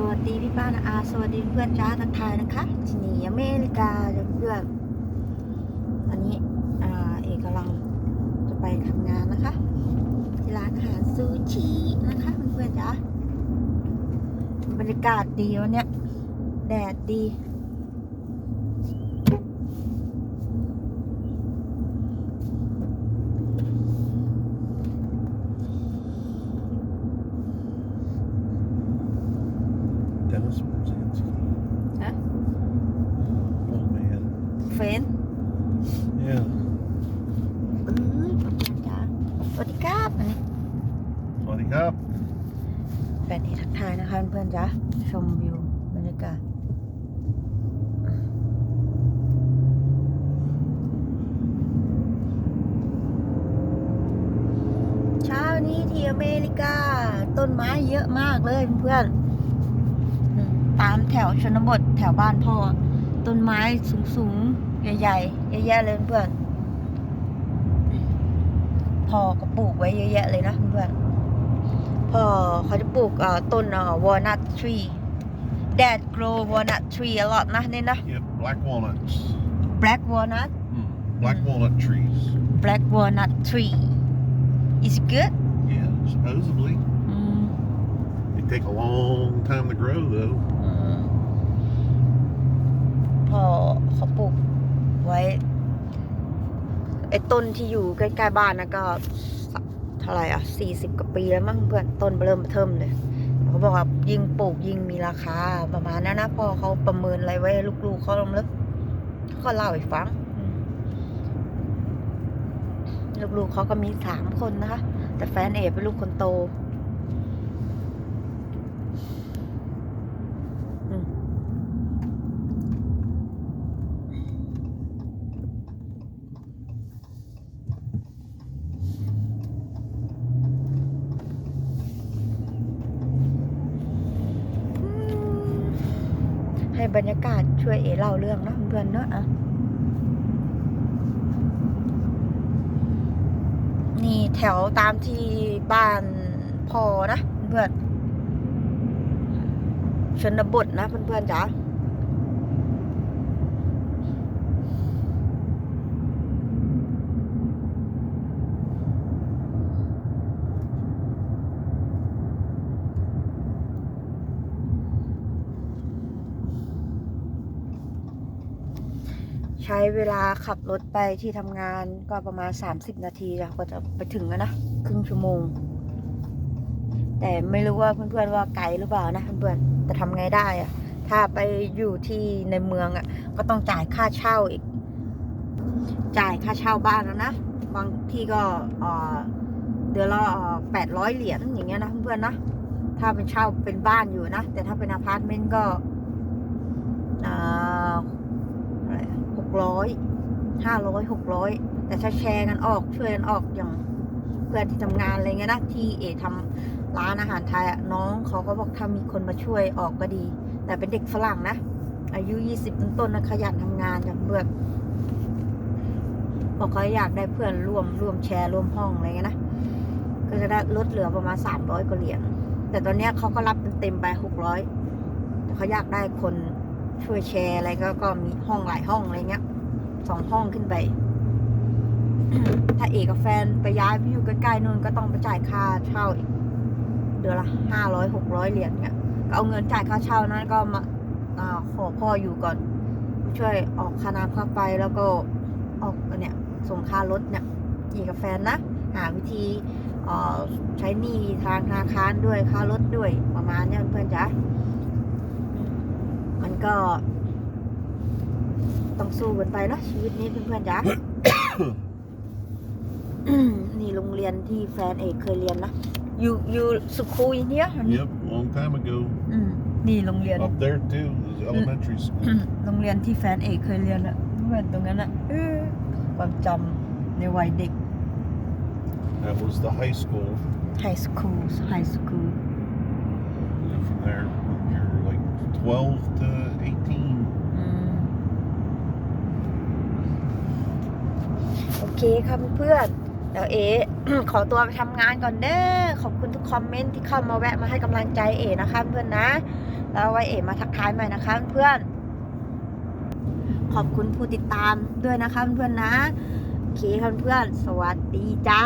สวัสดีพี่ป้านะอาสวัสดีเพื่อนจ้าทักทายนะคะที่นี่อเมริกาเพื่อนอันนี้อ่าเอกกำลังจะไปทำงานนะคะ ที่ร้านอาหารซูชินะคะเพื่อนจ้าบรรยากาศดีวันเนี้ยแดดดี Dennis Brzezinski. Huh? Old man. เฟน Yeah. เออขอบคุณจ้าสวัสดีครับอันนี้ Swaddy Cup. แฟนที่ทักทายนะคะเพื่อนๆจ้าชมวิวบรรยากาศเช้านี้ที่อเมริกา ต้นไม้เยอะมากเลยเพื่อนๆตามแถวชนบทแถวบ้านพ่อ ต้นไม้สูงๆ ใหญ่ๆเยอะแยะเลยเพื่อนพ่อก็ปลูกไว้เยอะแยะเลยนะเพื่อนๆ เขาจะปลูกเอ่อต้นเอ่อ walnut tree dad grow walnut tree a lot นะนี่นะ Yep. Black walnuts. black walnut Mm. Black walnut trees. black walnut tree is it good Yeah, supposedly. อืม They take a long time to grow, though. อืมพ่อเขาปลูกไว้ไอ้ต้นที่อยู่ใกล้ๆบ้านนะก็สักเท่าไหร่อะสี่สิบกว่าปีแล้วมั้งเพื่อนต้นเริ่มเทิมเลยเขาบอกว่ายิ่งปลูกยิ่งมีราคาประมาณนั้นนะพ่อเขาประเมินอะไรไว้ลูกๆเขาลงลึกเขาเล่าให้ฟังลูกๆเขาก็มีสามคนนะคะ แต่แฟนเอกเป็นลูกคนโต อืม ให้บรรยากาศช่วยเอเล่าเรื่องเนาะเพื่อนเนอะอะนี่แถวตามที่บ้านพอนะเพื่อนชนบทนะเพื่อนๆจ๋า ใช้เวลาขับรถไปที่ทำงานก็ประมาณ 30 นาทีแล้วก็จะไปถึงแล้วนะครึ่งชั่วโมง แต่ไม่รู้ว่าเพื่อนๆว่าไกลหรือเปล่านะเพื่อนๆแต่ทำไงได้อะถ้าไปอยู่ที่ในเมืองอะก็ต้องจ่ายค่าเช่าอีก จ่ายค่าเช่าบ้านแล้วนะบางที่ก็เอ่อดือนละแปดร้อยเหรียญอย่างเงี้ยนะเพื่อนๆนะถ้าเป็นเช่าเป็นบ้านอยู่นะแต่ถ้าเป็นอพาร์ตเมนต์ก็ กร้อยห้าร้อยหกร้อยแต่ถ้าแชร์กันออกช่วยกันออกอย่างเพื่อนที่ทำงานอะไรเงี้ยนะที่เอทำร้านอาหารไทยอะน้องเขาก็บอกถ้ามีคนมาช่วยออกก็ดี แต่เป็นเด็กฝรั่งนะ อายุยี่สิบต้นๆนะขยันทำงานอย่างเพื่อนบอกเขาอยากได้เพื่อนร่วมร่วมแชร์ร่วมห้องอะไรเงี้ยนะก็จะได้ลดเหลือประมาณสามร้อยกว่าเหรียญแต่ตอนเนี้ยเขาก็รับเต็มไปหกร้อยแต่เขาอยากได้คน ช่วยแชร์อะไรก็ก็มีห้องหลายห้องอะไรเงี้ยสองห้องขึ้นไป ถ้าเอกกับแฟนไปย้ายไปอยู่ใกล้ๆนู่นก็ต้องไปจ่ายค่าเช่าอีกเดือนละห้าร้อยหกร้อยเหรียญเนี่ยก็เอาเงินจ่ายค่าเช่านั้นก็มาอาขอพ่ออยู่ก่อน ช่วยออกค่าน้ำค่าไฟแล้วก็ออกเนี่ยส่งค่ารถเนี่ยอีกกับแฟนนะ หาวิธีเอ่อใช้หนี้ทางธนาคารด้วยค่ารถด้วยประมาณเนี้ยเพื่อนๆจ๊ะอืม มันก็ ต้องสู้กันไปเนอะชีวิตนี้เพื่อนๆจ๊ะนี่โรงเรียนที่แฟนเอกเคยเรียนนะอยู่อยู่สุคูยเนี้ย Yep. Long time ago. อืมนี่โรงเรียน Up there, too. is elementary school. โรงเรียนที่แฟนเอกเคยเรียนอะเหมือนตรงนั้นอะเออความจำในวัยเด็ก That was the high school. ไฮสคูลไฮสคูล And from there, you're like 12 to เคค่ะเพื่อนเดี๋ยวเอขอตัวไปทำงานก่อนเด้อขอบคุณทุกคอมเมนต์ที่เข้ามาแวะมาให้กำลังใจเอนะคะเพื่อนนะ แล้วไว้เอมาทักทายใหม่นะคะเพื่อน ขอบคุณผู้ติดตามด้วยนะคะเพื่อนนะโอเคเพื่อนสวัสดีจ้า